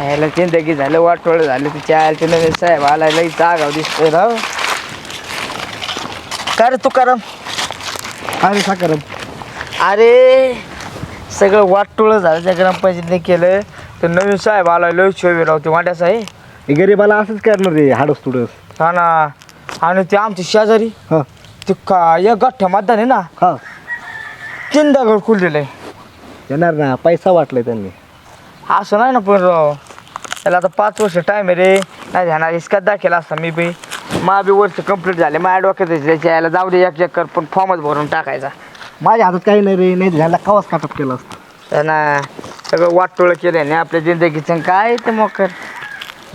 ह्याला जिंदगी झालं वाटोळ झालं तिच्या आयला ते नवीन साहेब आला लई जागाव दिसतोय राव. काय रे तुकाराम? अरे साखर अरे सगळं वाटोळ झालं त्या ग्रामपंचायतीने केलं. तर नवीन साहेब आला लई शोभे राव ते वाट्याचा आहे हे गरीबाला असंच करणार रे हाडस तुडस. हा ना. आणि ते आमचे शेजारी हा. ते का एक गठ्ठा मतदान आहे ना हा. तीन दगड खुललेलं. आहे येणार ना पैसा वाटलाय त्यांनी. असं नाही ना पण राव. त्याला आता पाच वर्ष टाईम आहे रे. नाही ध्याना इसकाच दाखल असता मी बी. मा बी वर्ष कंप्लीट झाले. माझ्या डोक्यात त्याच्या यायला जाऊ दे एक एक कर पण फॉर्मच भरून टाकायचा. माझ्या हातात काही नाही रे. नाही झाला कवाच काटप केला असता. त्यांना सगळं वाटोळं केलं नाही आपल्या जिंदगीचं काय ते मग कर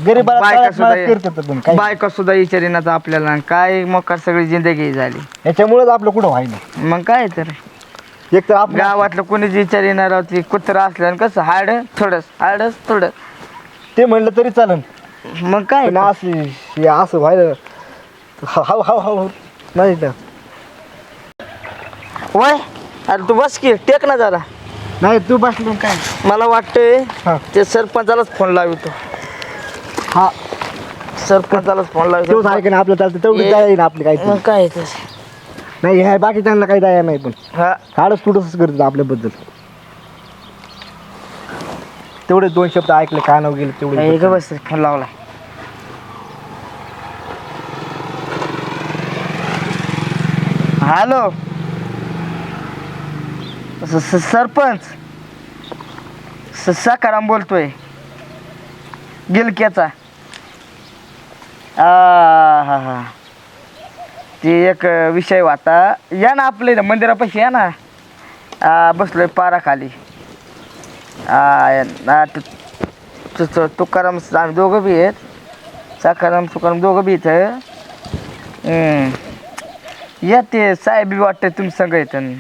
गरीबाला बायका सुद्धा फिरतात पण काही. बायका सुद्धा विचारीन आता आपल्याला आणि काय मग कर सगळी जिंदगी झाली. याच्यामुळेच आपलं कुठं व्हायला मग काय तर? एक तर आपण गावातलं कोणीच विचारीणार होती कुत्र असलं कसं? हाड थोडंच हाडच थोडं. ते म्हणलं तरी चालन. मग काय? पण असं हे असं व्हायला हाव हाव हाव नाही ना वय अरे तू बस की टेक ना जरा. नाही तू बसलो काय? मला वाटतंय हा. ते सरपंचालाच फोन लावितो. हा. सरपंचालाच फोन तेवढं लावितो. आहे का ना आपलं चालतं. तेवढी हे- दया येईन आपली काही मग काय ते नाही ह्या बाकीच्यांना काही दया नाही पण. हा. हाडच तुडसच करतात आपल्याबद्दल. तेवढे दोन शब्द ऐकले कानावर गेले हे तेवढे ग बस फोन लावलाय. हॅलो? स- स- सरपंच स- सकाराम बोलतोय. गिलक्याचा आ, हा हा. ते एक विषय होता. या ना आपल्या इथं मंदिरापाशी या ना. आ, बसलोय पाराखाली. आ, ना ते तु- तु- तुकाराम आम्ही दोघं बी आहेत. सकाराम तुकाराम दोघं बी इथं. हम्म. या ते साहेब बी वाटते तुम्ही संग येतं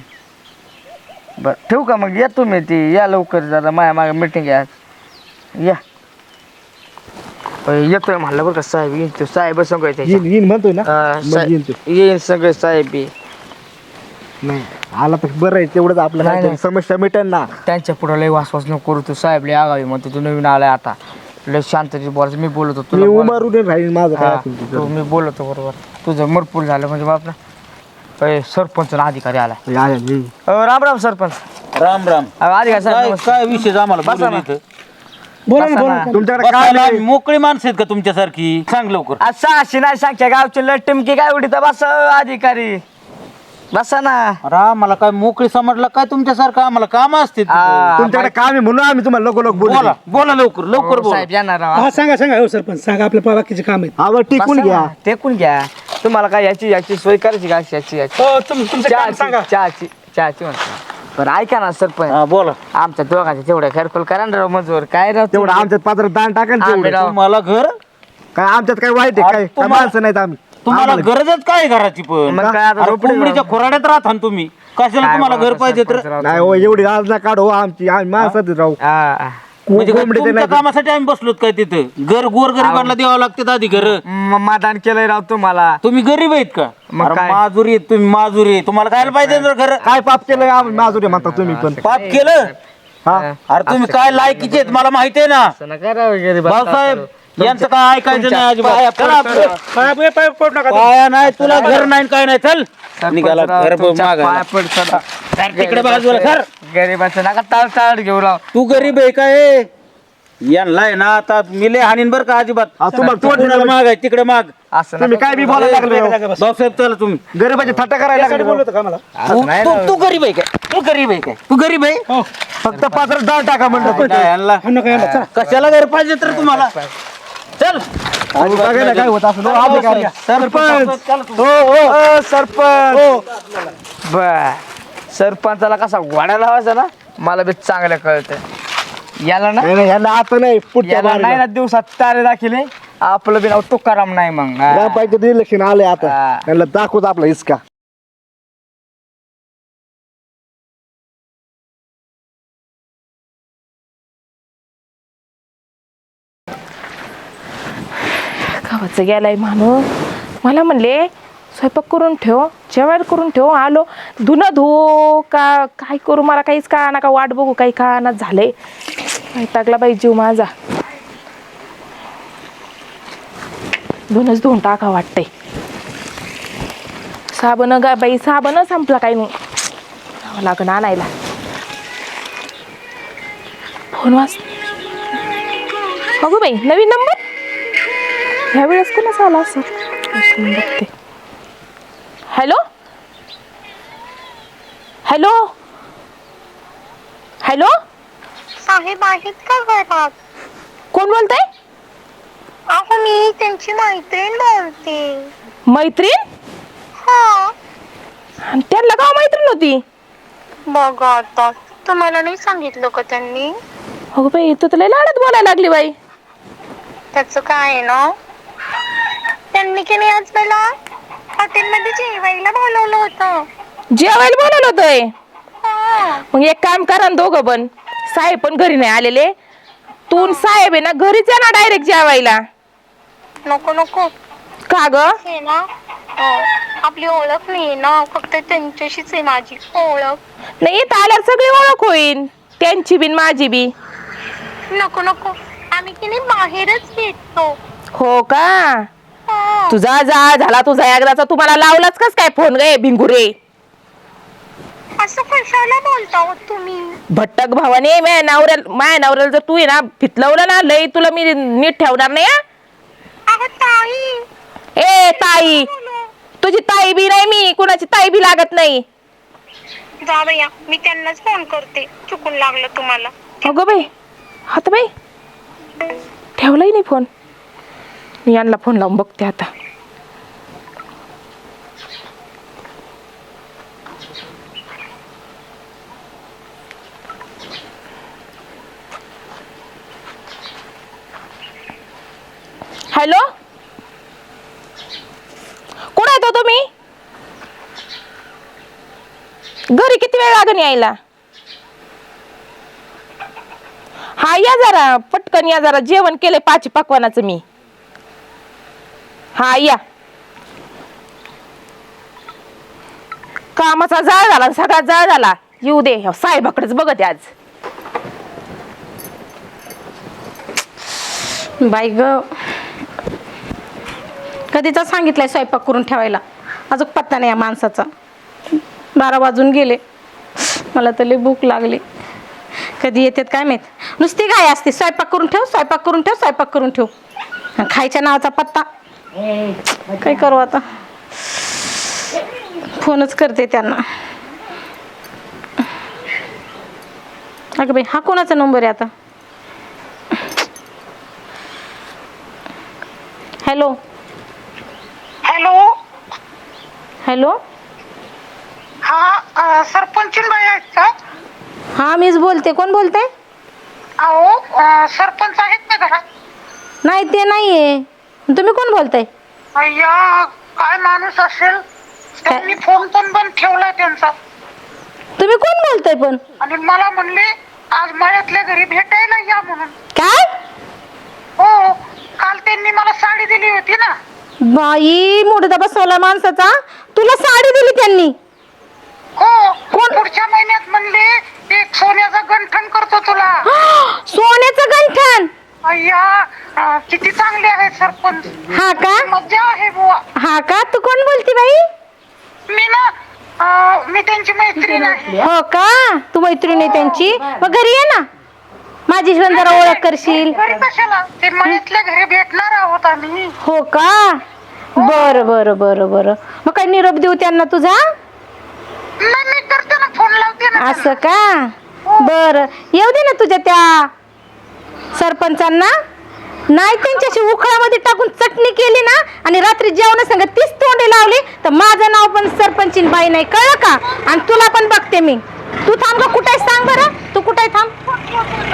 बरं ठेवू का मग? या तुम्ही ती या लवकर जरा माझ्या मागे मिटिंग आहे. आज या येतोय म्हणलं बरं का साहेब येईन तो. साहेब संग येते येईन येईन म्हणतोय ना. मग येईन तो. येईन सगळे साहेब बी. नाही. आला तर बरं आहे तेवढंच आपलं नाही, काहीतरी नाही. समस्या मिटेल ना. त्यांच्या पुढं लय वासवास नको करू तू. साहेब लय आगावी म्हणतो तू नवीन आलाय आता. लय शांततेत बोलायचं. मी बोलत होतो मी तुला बोला- उमारून राहील माझं काय हा, असेल ते. मी बोलतो बरोबर. तुझं मरपूर झालं म्हणजे बाप ना अय, सरपंच आणि अधिकारी आला या, या, येईन. राम राम सरपंच. राम राम. अधिकारी साहेब काय आम्हाला बसा ना. इथं? बोला ना, बोला ना. तुमच्याकडे काय बसायला नाही. मोकळी माणसं आहेत का तुमच्यासारखी? सांग लवकर. आज सहाशे नाही सांगच्या गावची लय टिमकी काय उडीत बस अधिकारी. बसा ना. अरे आम्हाला काय मोकळी समजला काय तुमच्यासारखं? आम्हाला काम असते आ, तुमच्याकडे काम आहे म्हणून आम्ही तुम्हाला लोक लोक बोला बोला. बोला लवकर लवकर हो, बोला. साहेब येणार राव. हा सांगा सांगा हो सरपंच सांगा आपल्या बाकीचे काम आहेत. आवर टिकून बसा घ्या. ना, टेकून घ्या. तुम्हाला काय याची याची सोय करायची का? याची याची हो तुम तुमचं काम चहाची सांगा. चहाची चहाची म्हणतो. बरं ऐका ना सरपंच. हा बोला. आमच्या दोघांच्या तेवढ्या घरकुल करा ना राव मजूर. काय राव तेवढं तुम्ही? आमच्यात पात्र दान टाका ना आम्ही तेवढं. राव. तुम्हाला घर? काय आमच्यात काय वाईट आहे? काय काय तुम्हाला- माणसं नाहीत आम्ही. तुम्हाला गरजच काय घराची पण? मग काय आता अरे झोपडी कोंबडीच्या. खोराड्यात राहता ना तुम्ही. कशाला तुम्हाला घर पाहिजे तर? नाही हो एवढी आज ना काढ हो आमची आम्ही माणसात राहू. हा. म्हणजे काय कोंबडी ते तुमच्या नाही कामासाठी आम्ही बसलोत काय तिथं? घर गोर गरिबांना द्यावं लागते आधी घर. म- मतदान केलंय राव तुम्हाला. तुम्ही गरीब आहेत का? मग अरे काय? माजुरी आहेत तुम्ही माजुरी आहे. तुम्हाला काय पाहिजे घर? काय पाप केलं आम्ही माजुरी म्हणता तुम्ही पण. पाप केलं? हा? अरे तुम्ही काय लायकीचे आहेत? मला माहिती आहे ना. असं नका राव गरीब भाऊसाहेब यांचं काय ऐकायचं नाही अजिबात? चला आपलं. पाया पाया- पाया पडू नका तुम्ही. पाया नाही तुला घर नाही काय नाही. चल. निघाला घर राव, तुमच्या मागायला. पाया पडतो राव. सर, तिकडे बाजूला सर. गरीबाचं नका ताळ ताळ घेऊ राव. तू गरीब आहे काय? यांना आहे ना आता मिले हानीन बर का अजिबात. हा, तू कुणाला माग आहे? तिकडे माग. असं तुम्ही नका काय बी बोलायला लागले हो. भाऊसाहेब चला तुम्ही. गरीबाची थट्टा करायला लागले. हो. का मला तू- नाही तू- राव. तू गरीब आहे काय तू गरीब आहे काय तू गरीब आहे? हो. फक्त पात्र दान टाका म्हणलं यांना चला. कशाला घर पाहिजे तर तुम्हाला? चल. बघा ना काय होत असं अधिकारी सरपंच. चल तू. हो हो. अ, सरपंच. बर. सरपंचाला कसा वाडा लावायचा ना मला बी चांगलं कळतं याला ना नाही नाही यांना आता नाही पुढच्या याला नाही बारीला. ना दिवसात तारे दाखिले आपलं बी नाव तुकाराम नाही मग. हा. ग्रामपंचायत इलेक्शन आले आता. हा. त्यांना दाखवत आपला हिसका. गावाचं गेलाय म्हणून मला म्हणले स्वयंपाक करून ठेव जेवण करून ठेव. आलो. धुनं धुवो का काय करू मला काहीच का ना का वाट बघू काही का ना झालंय टाकला बाई जीव माझा. धुनच धुवून टाका वाटतंय. साबण गा बाई साबण संपला काही नाही. जावं लागण आणायला. फोन वाच अगो बाई नवीन नंबर ह्या वेळेस कोणाचा आला असं उचलून बघते. हॅलो? हॅलो? हॅलो? साहेब आहेत का घरात? कोण बोलतंय? अहो मी त्यांची मैत्रीण बोलते. मैत्रीण? हा. आणि त्यांना का मैत्रीण होती? बघा आता तुम्हाला नाही सांगितलं का त्यांनी? अगं बाई तू तुला लाडत बोलायला लागली बाई. त्याच काय आहे ना? त्यांनी की नाही आज मला हॉटेलमध्ये जेवायला बोलवलं होतं. जेवायला बोलवलं होतंय? हा. मग एक काम करा ना दोघं पण. साहेब पण घरी नाही आलेले. तू आणि साहेब आहे ना घरीच या ना डायरेक्ट जेवायला. नको नको. का ग? हे ना अं, आपली ओळख नाही ना फक्त त्यांच्याशीच आहे माझी ओळख. नाही इथं आल्यावर सगळी ओळख होईल त्यांची बिन माझी बी. नको नको. आम्ही की नाही बाहेरच भेटतो. हो का. तुझा जा झाला तुझा एकदाचा. तुम्हाला लावलाच कस काय फोन गे भिंगुरे असं कशाला बोलता हो तुम्ही? भट्टक भावाने माझ्या नवऱ्याला माझ्या नवऱ्याला जर तू आहे ना फितलवलं ना लई तुला मी नीट ठेवणार नाही हा? अहो ताई. ए ताई. तुझी ताई बी नाही मी कुणाची ताई बी लागत नाही. जा भैया मी त्यांनाच फोन करते चुकून लागलं तुम्हाला. अगं बाई हात बाई. ठेवलाही नाही फोन. मी यांना फोन लावून बघते आता. हॅलो? कोण येतो तुम्ही? घरी किती वेळ लागेल यायला? हा या जरा. पटकन या जरा. जेवण केले पाच पकवानाचं मी. हा या. कामाचा जाळ झाला सगळा जाळ झाला. येऊ दे ह्या साहेबाकडेच बघत आज. बाई ग. कधीचा सांगितलंय स्वयंपाक करून ठेवायला? अजून पत्ता नाही या माणसाचा. बारा वाजून गेले. मला तर लई भूक लागली. कधी येतात काय माहीत? नुसती काय असते. स्वयंपाक करून ठेव स्वयंपाक करून ठेव स्वयंपाक करून ठेव. खायच्या नावाचा पत्ता. काय करू आता? फोनच करते त्यांना. अगं बाई हा कोणाचा नंबर आहे आता? हॅलो. हॅलो. हॅलो. हा सरपंच बाई आहेत का? हां मीच बोलते. कोण बोलते अहो सरपंच आहेत ना घरात? नाही ते नाही आहे तुम्ही कोण बोलताय? अय्या काय माणूस असेल? त्यांनी फोन पण बंद ठेवलाय त्यांचा. तुम्ही कोण बोलताय पण? आणि मला म्हणले आज मळ्यातल्या घरी भेटायला या म्हणून. काय? हो काल त्यांनी मला साडी दिली होती ना. बाई मुडदा बसवला माणसाचा. तुला साडी दिली त्यांनी. हो पुढच्या महिन्यात म्हणले एक सोन्याचा गंठण करतो तुला. सोन्याचं गंठण? अय्या किती चांगले आहे सरपंच. हा का? मजा आहे बुवा. हा का? तू कोण बोलती बाई? मी ना अं, मी त्यांची मैत्रीण आहे. हो का? तू मैत्रीण आहे त्यांची? मग घरी ये ना. माझी पण जरा ओळख करशील. घरी कशाला? ते मळ्यातल्या घरी भेटणार आहोत आम्ही. हो का? बरं बरं बरं बरं. मग काय निरोप देऊ त्यांना तुझा? नाही मी करते ना. फोन लावते ना असं का? बरं. येऊ दे ना तुझ्या त्या सरपंचांना? नाही त्यांच्याशी उखळामध्ये टाकून चटणी केली ना आणि रात्री जेवण संग तीच तोंडे लावली तर माझं नाव पण सरपंचीन बाई नाही. कळलं का? आणि तुला पण बघते मी. तू थांब का कुठे सांग बरं. तू कुठे थांब.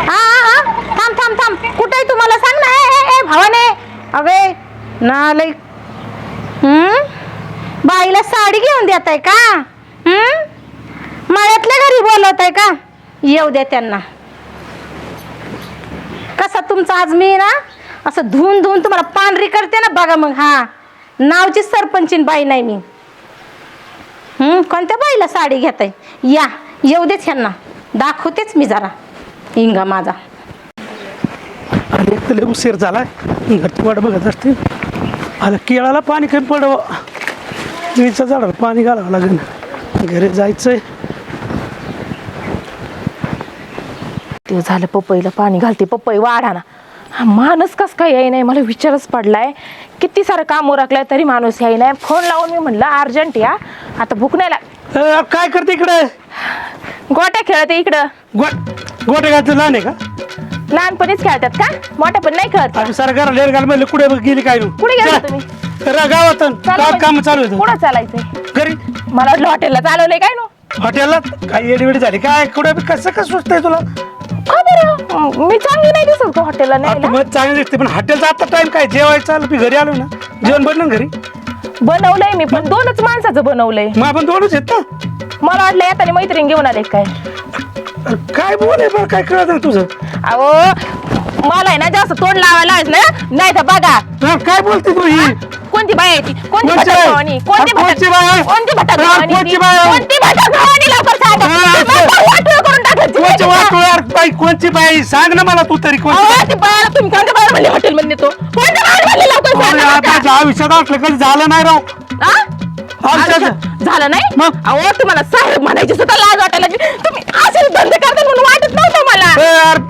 हा हा थांब थांब थांब. कुठे तुम्हाला? सांग ना. ए ए, ए भावाने. अवे ना लई. हम्म? बाईला साडी घेऊन देत आहे का? हम्म? मळ्यातल्या घरी बोलवत आहे का? येऊ द्या त्यांना. कसा तुमचा आज मी ना असं धुवून धुवून तुम्हाला पांढरी करते ना बघा मग हा. नावची सरपंचीन बाई नाही मी. हम्म कोणत्या बाईला साडी घेत या येऊ देच ह्यांना. दाखवतेच मी जरा. हिंगा माझा. आणि एक तर लय उशीर झाला घरची वाट बघत असते. आता केळाला पाणी कमी पडव. विचा झाडाला पाणी घालावं लागेल. घरी जायचंय. ते झालं पपईला पाणी घालते पपई वाढा ना. हा माणूस कस काय याय नाही मला विचारच पडलाय. किती सारं काम उरकलंय तरी माणूस याय नाही फोन लावून मी म्हणलं अर्जंट या आता भूक नाही लाग अ, काय करते इकडे? गोट्या खेळते इकडं. गोट गोटे घातलं लहान आहे का? लहानपणीच खेळतात का? मोठ्या पण नाही खेळत. आम्ही सारा घरा लेर घाल म्हणलं कुठे गेली काय कुठे गेला तुम्ही? गावात चालू काम चालू आहे कुठं चालायचंय घरी? मला वाटलं हॉटेलला चालवलंय काय नो? हॉटेलला? काय येडीवेडी झाली? काय कुठे कसं कसं सुचतंय तुला? का बरं? मी चांगली नाही दिसत का हॉटेलला आता न्यायला. मग चांगली दिसते पण हॉटेलचा आता टाइम काय? जेवायचं आलं मी घरी आलो ना. जेवण बनलं ना घरी? बनवलंय मी पण दोनच माणसाचं बनवलंय. मग आपण दोनच आहेत ना? मला वाटलं येताना मैत्रीण घेऊन आले काय. अरे काय बोल आहे बरं काय कळत नाही तुझं? अहो मला आहे ना जास्त तोंड लावायला आहेस ना नाही तर बघा. हा, काय बोलते तू ही? कोणती बाई आहे ती कोणती कोणची बाई? कोणती अरे कोणची भटक बाई? कोणती भटक अरे कोणची ती? बाई? कोणती भटक भवानी लवकर सांगा अरे, ती बाई वाटोळं करून टाकायची कोणची माहिती बाई? तू बाई कोणची बाई सांग ना मला तू तरी कोणची अहो, ती बाळाला तुम्ही कोणत्या बाळाला म्हणले हॉटेल मध्ये नेतो कोणत्या बाळाला म्हणले लवकर अरे सांगा आता बरं ज्या आयुष्यात असलं कधी झालं नाही राव? हा? झालं नाही मग? अहो तुम्हाला साहेब म्हणायची सुद्धा लाज वाटायला लागली. तुम्ही असे धंदे करता म्हणून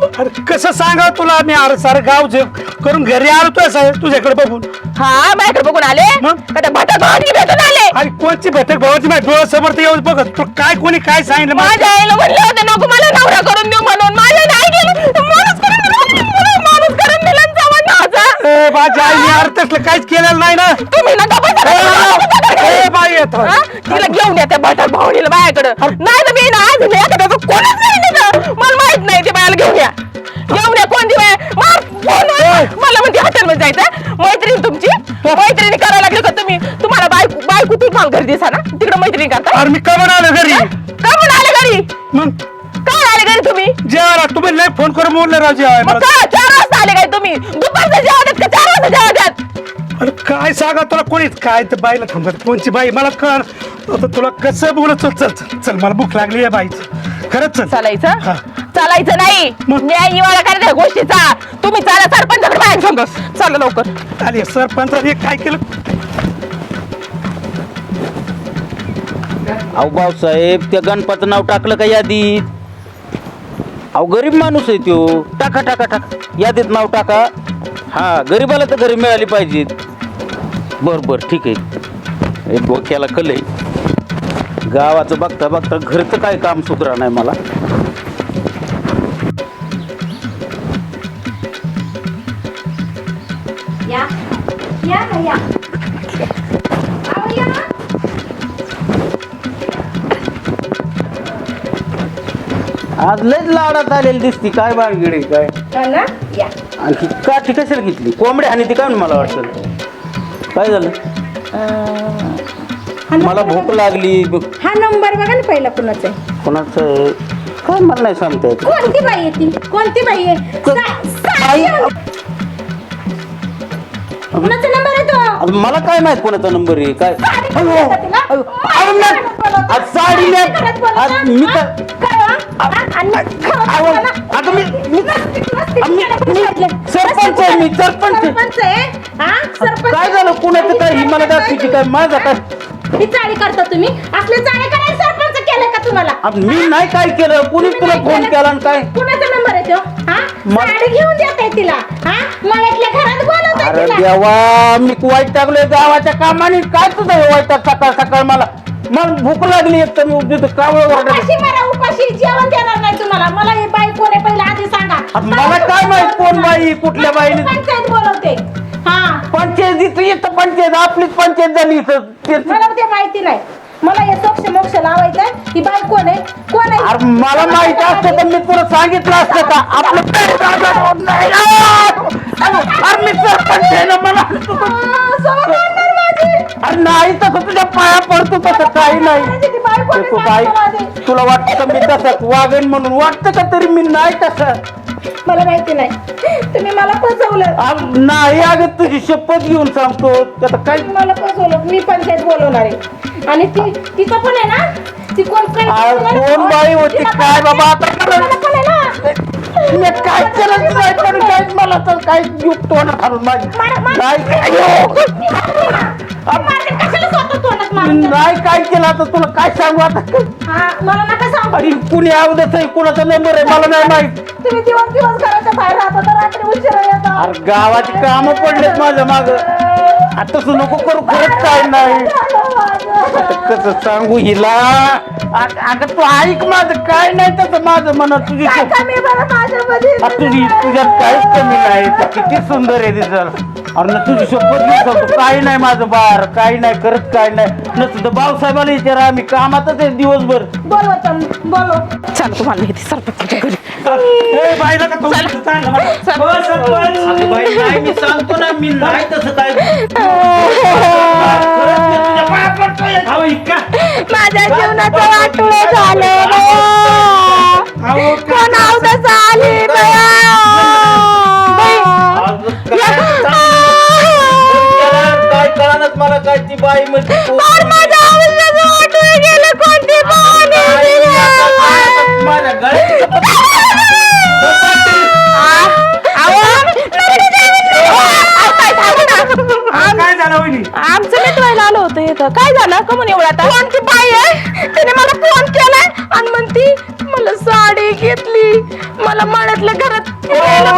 अरे कसं सांगा तुला मी अरे सारं गाव जे करून घरी आलो तुझ्या साहेब तुझ्याकडे बघून हा माझ्याकडे बघून आले मग? का त्या भटक भवानी भेटून आले अरे कोणची भटक भावाची माहिती डोळ्यासमोर ते येऊन बघत तू काय कोणी काय सांगितलं मला? माझ्या आईला म्हणलं होतं नको मला नवरा करून देऊ म्हणून माझ्या नाही गेली माणूस करून दिला मला माणूस करून दिला आणि जवान नव्हता. ए माझ्या आईने यार तसलं काहीच केलेलं नाही ना तुम्ही बसा. ए बाई येत हा? तिला घेऊन या त्या भटक भावनीला माझ्याकडं नाही तर मी ना आज नाही एखाद्याचं कोणच नाही. मला म्हणते हॉटेलमध्ये जायचं मैत्रीण तुमची. मैत्रिणी करायला लागली का तुम्ही? तुम्हाला बायको बायको तुम्हाला घरी दिसा ना. तिकडे मैत्रिणी करता. अरे मी कवर आलो घरी. का म्हणून आले घरी? मग? काय आले घरी तुम्ही? जेवायला तुम्ही नाही फोन करून बोलले राव जेवाय मग मला का चार वाजता आले काय तुम्ही? दुपारचं जेवण देत का? चार वाजता जेवण देत काय सांगा तुला कोणीच? काय तर बाईला थांबत कोणची बाई? मला कळ आता तुला कसं बोलत चल चल चल. चल मला भूक लागली आहे बाईचं. खरंच चल. चालायचं? हा. चालायचं नाही. मग? न्याय निवाडा करायचा या गोष्टीचा. तुम्ही चाला सरपंचाकडे बाहेर सांग चला लवकर. अरे सरपंचाने काय केलं? अहो भाऊसाहेब त्या गणपतीचं नाव टाकलं का यादीत? अहो गरीब माणूस आहे त्यो टाका टाका टाका. यादीत नाव टाका. हा गरीबाला तर घरी मिळाली पाहिजेत. बर बर ठीक आहे. हे डोक्याला कल आहे. गावाचं बघता बघता घरचं काय काम सुधरा नाही मला. या. या ना या अहो, या. आज लयच लाडात आलेली दिसती. काय बाळगिडे काय? ना? या. आणखी काठी कशाला घेतली? कोंबडी आणि ती काय मला वाटतं? काय झालं? हा मला भूक लागली ब- हा नंबर बघा ना पहिला कुणाचा आहे. कोणाचं? आहे? काय मला नाही सांगता येत. कोणती बाई आहे ती? कोणती बाई आहे? को- सा- कुणाचा नंबर आहे तो? आता मला काय माहीत कोणाचा नंबर आहे? काय? अरे मी- घरात बोलवतात. आज साडी मी- घरात बोलवतात. आज मी तर- खरं, हा? आणि खरं अहो, बोला. आता मी- मी- प्लास्टिक- प्लास्टिक मी- घरात मी- घातलं. सरपंच आहे मी, सरपंच आहे. सरपंच आहे. हा? सरपंच काय झालं? कुणाचं काय? ही मला दाखवायची काय? माझा काय? ही चाळी करता तुम्ही? असले चाळी करायला सरपंच केलं का तुम्हाला? मी नाही काय केलं. कुणी तुम्ही तुला नाही फोन केलं? केला आणि काय? कुणाचा नंबर आहे तो? हा? मग- साडी घेऊन देताय तिला. हा? मळ्यातल्या घरात बोलवताय अरे तिला. देवा मी वाईट टाकलोय गावाच्या कामाने. काय तुझं हे वाईट सकाळ सकाळ मला मला भूक लागली एक तर मी उद्या कावळ उपाशी मरा उपाशी जेवण देणार नाही तुम्हाला. मला हे बाई कोण आहे पहिला आधी सांगा. मला काय माहीत कोण बाई कुठल्या बाईने पंचायत बोलवते. हा. पंचायत इथं येतं पंचायत आपलीच पंचायत झाली इथं. ते- मला ते माहिती नाही. मला हे सोक्ष मोक्ष लावायचंय. ही बाई कोण आहे? कोण आहे? अरे मला माहीत असतं तर मी तुला सांगितलं असतं का? आपलं पेट दाबलं होत नाही. अरे मी सरपंच आहे ना मला. अरे नाही तसं तुझ्या पाया पडतो तसं काही नाही. ती तू काय. तुला वाटतं का मी तसं वागेन म्हणून? वाटतं का तरी मी नाही तसं? मला माहिती नाही. तुम्ही मला फसवलं. अरे नाही अगं तुझी शपथ घेऊन सांगतो. आता काय? मला फसवलं. मी पंचायत बोलवणार आहे. आणि ती तिचं पण आहे ना? ती कोण कोण बाई होती? काय बाबा आता आहे. तिला पण आहे ना मी काय केलं नाही? पण काय मला तर काही युक्त घालून माझी नाही नाही काय केलं आता तुला? काय सांगू आता? मला नका सांगू. अरे कुणी अवदच आहे कुणाचा नंबर आहे? मला नाही माहीत. तुम्ही दिवस दिवस घराच्या बाहेर राहता तर रात्री उशिरा येता. अरे गावाची काम पडलेत माझ्या माग. आता तसं नको करू खरंच काय नाही? कसं सांगू हिला? अग- अगं तू ऐक माझं काय नाही तसं माझं म्हणत तुझी काय कमी बरं माझ्यामध्ये? आ, तुझी तुझ्यात काहीच कमी नाही. तू किती सुंदर आहे दिसल अरे ना तुझी शपथ घेतो काही नाही माझं बार काही नाही करत काय नाही नसतं तर भाऊसाहेबाला विचारा आम्ही कामातच आहे दिवसभर बोलवा चल तुम्हाला घेते सरपंचच्या घरी ए, बाईला का तो चांगलं म्हणा. हो, सरपंच. अगं बाई, नाही मी सांगतो ना मी नाही तसं काय अहो, इतका. माझ्या जीवनाचं वाटुळ झालं कोण अवदस आली बाई म्हणजे माझ्या काय झालं वहिनी? आमचं मिटवायला आलो होतं इथं. काय झालं? का म्हणून एवढा आता? कोणती बाई आहे? तिने मला फोन केलाय आणि म्हणती मला साडी घेतली. मला मळ्यातल्या घरात फिरायला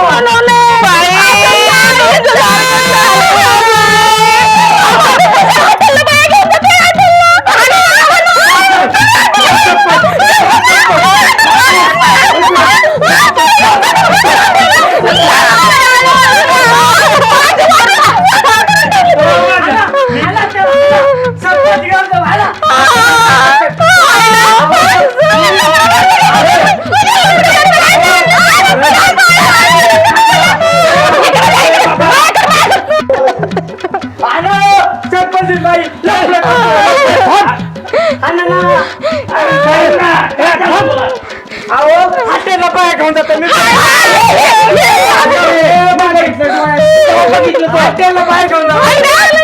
बघितलं तू. हाटेला पाय घेऊन जातो.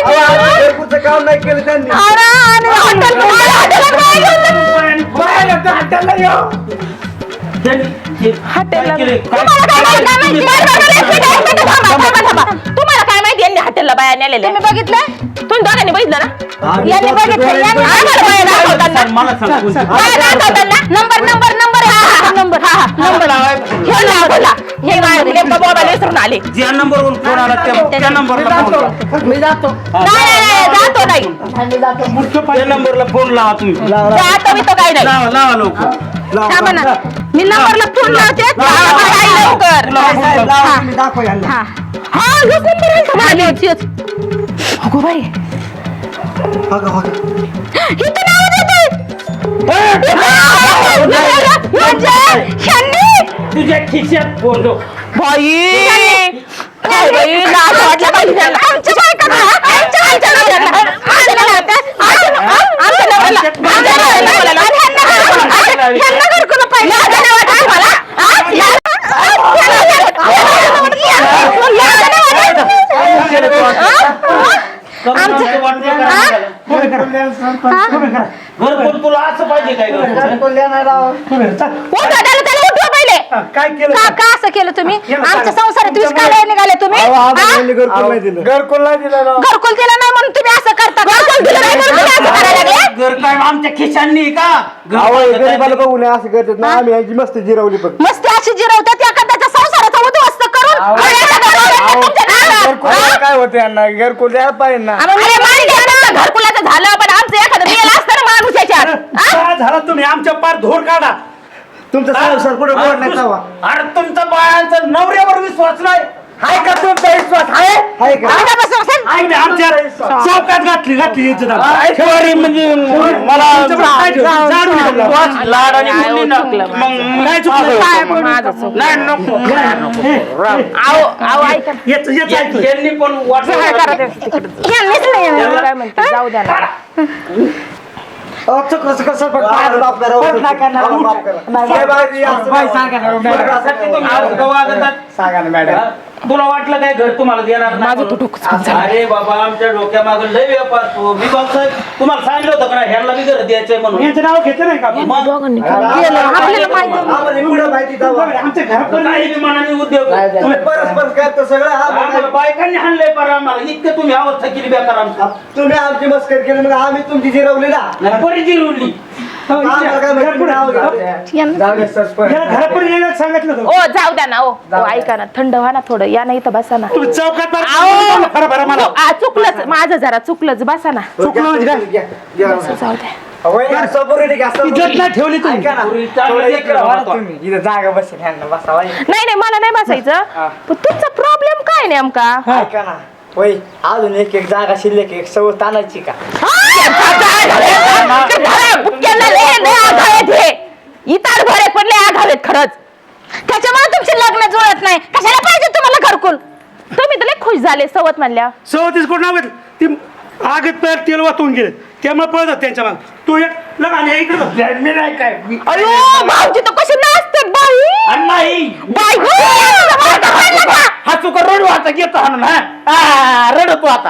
अहो, आज घरकुचं काम नाही केलं त्यांनी. बाहेर येतो, हाटेला येऊ. तुम्हाला काय माहिती? यांनी हॉटेलला बाया नेलेल्या तुम्ही बघितलं तुम्ही दोघांनी बघितलं ना? यांनी बघितलं. यांनी आम्हाला बाया दाखवताना मला सांग कोणती बाया दाखवताना नंबर नंबर नंबर नंबर हा नंबर. हे ना बोला. हे बाया नेमकं मोबाईल विसरून आले ज्या नंबरवरून फोन आला त्या त्या नंबरला फोन लावा. मी जातो. नाही नाही, नाही जातो नाही. त्या नंबरला फोन लावा तुम्ही. जातो मी तो काय नाही. लावा लावा लवकर. थांबा ना. मी नंबरला फोन लावते. काय लवकर. मी दाखव यांना. हा. हा हे कोण. अगो बाई. बघा बघा नाव देते. म्हणजे तुझ्या खिशात दो बाई काय बाई लाज वाटलं नाही वाटत तुम्हाला? हा? लाज- घर पण तुला असं पाहिजे काय घर नाही राव उठवा, त्याला- त्याला उठवा पहिले. हा, काय केलं का का असं केलं तुम्ही? केलं. आमच्या. संसारात विष काढायला निघाले तुम्ही. हा? घरकुल दिलं. घरकुल नाही दिलं राव. घरकुल दिलं नाही म्हणून तुम्ही असं करता घरकुल दिलं नाही म्हणून तुम्ही असं करायला लागले? घर काय आमच्या खिशांनी का अहो बांधलं गरीबाला काय? बघू नये असं करतात ना आम्ही यांची मस्त जिरवली फक्त. मस्ती अशी जिरवतात एखाद्याच्या संसाराचा उद्ध्वस्त करून घरकुल नावावर. घरकुल काय होते यांना? घरकुल द्यायला पाहिजे ना आम्ही अरे मान्य आहे ना, घरकुलाचं झालं पण आमचं एखादं मेलं असतं ना माणूस याच्यात. हा? काय झालं तुम्ही? आमच्या पार धोर काढा. तुमचं संसार कुठे अरे बोलण्यात जावा अरे तुमचा बायांचा नवऱ्यावर विश्वास नाही. हाय का तुमचा विश्वास? आहे? आहे का? आम्ही? तुम्ही आमच्या चौकात घातली घातली इज्जत आमची. म्हणजे मला लाड आणि मुली ना मग काय चुकलं? काय माझं नाही नको. नको. आओ आओ ऐका याचं- याचं ऐकलं. यांनी पण वाटलं यांनीच नाही येणार. काय म्हणते? जाऊ द्या ना. अहो, माफ करा, परत माफ करा. सांगा ना मॅडम? तुला वाटलं काय घर तुम्हाला देणार नाही म्हणून? अरे बाबा आमच्या डोक्या मागे लय व्यापार तो. मी साहेब तुम्हाला सांगितलं होतं का नाही, ह्याला मी घर द्यायचंय म्हणून. यांचं नाव घेतलं नाही का आपण? मग गेलं. आपल्याला माहिती आम्हाला पुढं माहिती जावा. आमच्या घरापर्यंत काही बी मनाने उद्योग. तुम्ही परस्पर करता सगळं हा आम्हाला बघा. बायकांनी हाणलंय पर आम्हाला. इतकं तुम्ही अवस्था केली बेकार आमची. तुम्ही आमची मस्करी केली मग आम्ही तुमची जिरवली ना? नाही, बरी जिरवली. घ्या. जाऊ दे, सरपंच. या घरापर्यंत यायला सांगितलं होतं. ओ जाऊ द्या ना ओ. ओ, ऐका ना थंड व्हा ना थोडं. या नाही तर बसा ना. तुम्ही चौकात बाहेर आओ. बरं बरं मला. आ, चुकलंच माझं जरा चुकलंच. बसा ना. चुकलं म्हणजे काय? घ्या, घ्या. जाऊ द्या. होय ना, सबुरीने घ्या, सबुरीने. इज्जत नाही ठेवली तुम्ही. ऐका ना, पुरी चांगलं थोडं घेतलं इकडं व्हा ना बाबा. तुम्ही. इथं जागा बसेल ह्यांना बसावा नाही नाही मला नाही बसायचं. पण तुमचा प्रॉब्लेम काय नेमका? ऐका ना. होय अजून एक एक जागा शिल्लक एक सवत आणायची का घरे पण लय आघावेत खरंच. त्याच्यामुळे तुमचे लग्न जुळत नाही. कशाला पाहिजे तुम्हाला घरकुल? तुम्ही तर लय खुश झाले सवत म्हणल्या. सवतीस कोण नाव घेतलं? ती आगत पैर तेल वाचून गेले. त्यामुळे पळतात त्यांच्या माग. तू एक लग आणि इकडे बघ. मी नाही काय. मी- अयो भाऊजी तर बाई. आणि नाही. बाई तुझा का? हा चुका रडू आता घेतो हाणून हा. आ, रडतो आता.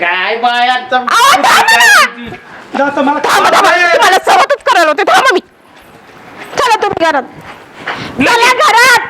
काय बायांचा अहो, थांबा ना. जातो मला थांबा थांबा. तुम्हाला सवतच करायला होते. थांबा मी. चला तुम्ही घरात. चला घरात.